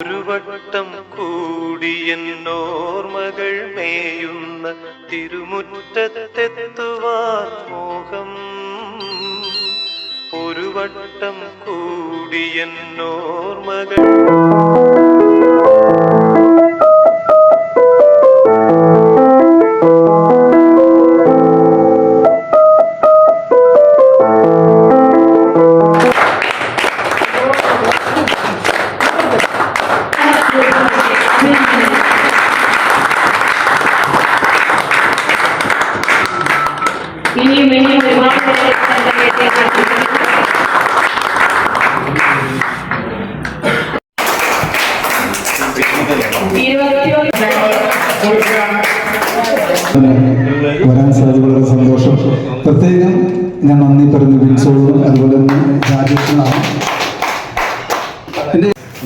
ഒരു വട്ടം കൂടിയെന്നോർമകൾ മേയുന്ന തിരുമുറ്റത്തെത്തുവാൻ മോഹം. ഒരു വട്ടം കൂടിയെന്നോർമകൾ ഇനിയും ഇനിയും ഒരുപാട് വരാൻ സാധിച്ച വളരെ സന്തോഷം. പ്രത്യേകം ഞാൻ നന്ദി പറഞ്ഞു വിൻസോളും അതുപോലെ തന്നെ രാജേഷിനാണ്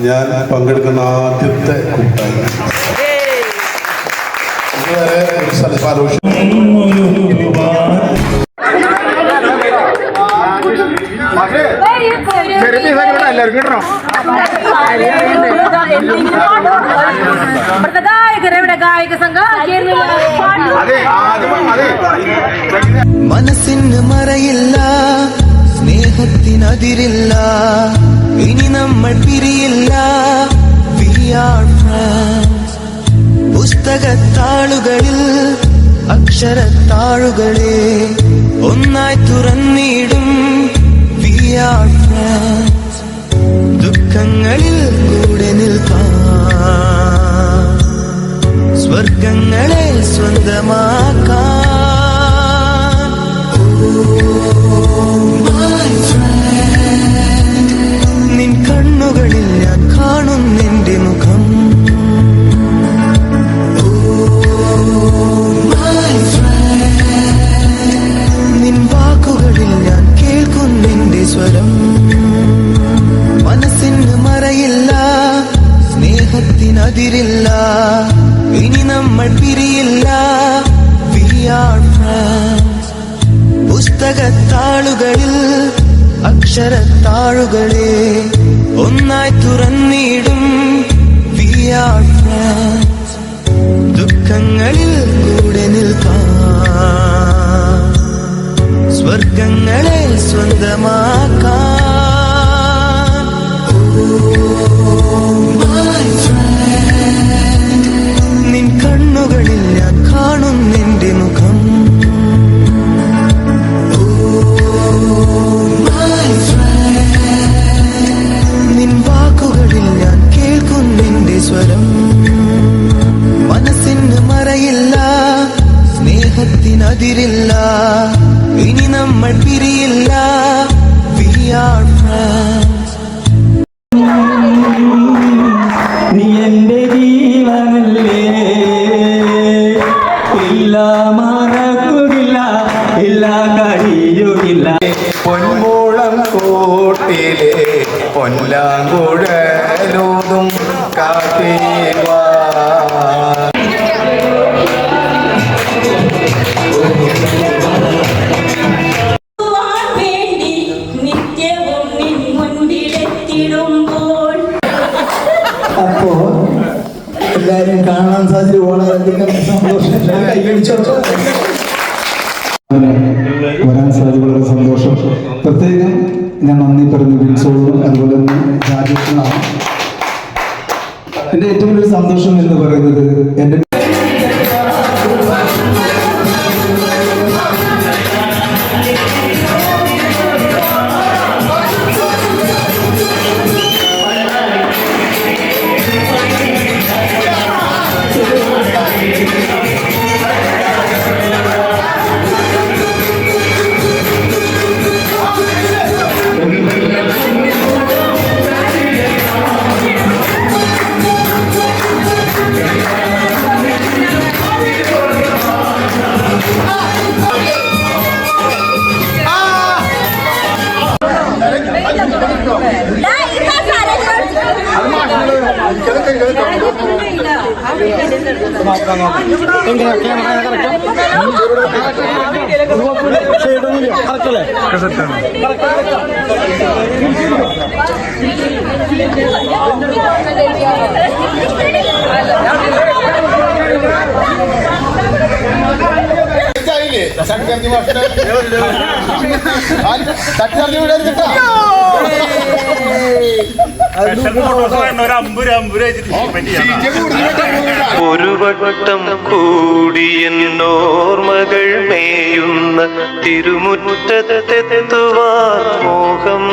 ഞാൻ പങ്കെടുക്കുന്ന ആദ്യത്തെ കൂട്ടായ്മ. ഒരു സ്ഥലത്ത് ആഘോഷം ഇവിടുത്തെ ഗായകരെവിടെ ഗായക സംഘം മനസ്സിന് മറയില്ല സ്നേഹത്തിനതിരില്ല ഇനി നമ്മൾ പിരിയില്ല. പുസ്തകത്താളുകളിൽ അക്ഷരത്താളുകളെ ഒന്നായി തുറന്നിടും. ദുഃഖങ്ങളിൽ കൂടെ നിൽക്കാം സ്വർഗങ്ങളെ സ്വന്തമാക്കാൻ പുസ്തകത്താളുകളിൽ അക്ഷരത്താളുകളെ ഒന്നായി തുറന്നിടും ദുഃഖങ്ങളിൽ കൂടെ നിൽക്കാം. സ്വർഗങ്ങളെ സ്വന്തമാക്കാൻ നമ്മൾ പിരിയില്ല. We are friends. നീ എന്റെ ജീവനല്ലേ? ഇല്ല മറക്കുകില്ല ഇല്ല കഴിയുകില്ല. പൊന്മൂളം കൂട്ടിലെ പൊല്ലാങ്കുഴലൂതും കാട്ടേവാ വരാൻ സാധ്യത വളരെ സന്തോഷം. പ്രത്യേകം ഞാൻ നന്ദി പറഞ്ഞു വിൻസോളും അതുപോലെ തന്നെ രാജേഷിനാണ് എന്റെ ഏറ്റവും വലിയ സന്തോഷം എന്ന് പറയുന്നത് എന്റെ സംക്രാന്തി മാസ്റ്റർ തട്ടി അറിഞ്ഞു വിടാൻ കിട്ടാ ഒരു വട്ടം കൂടി എന്നോർമകൾ മേയുന്ന തിരുമുറ്റത്തെത്തുവാൻ മോഹം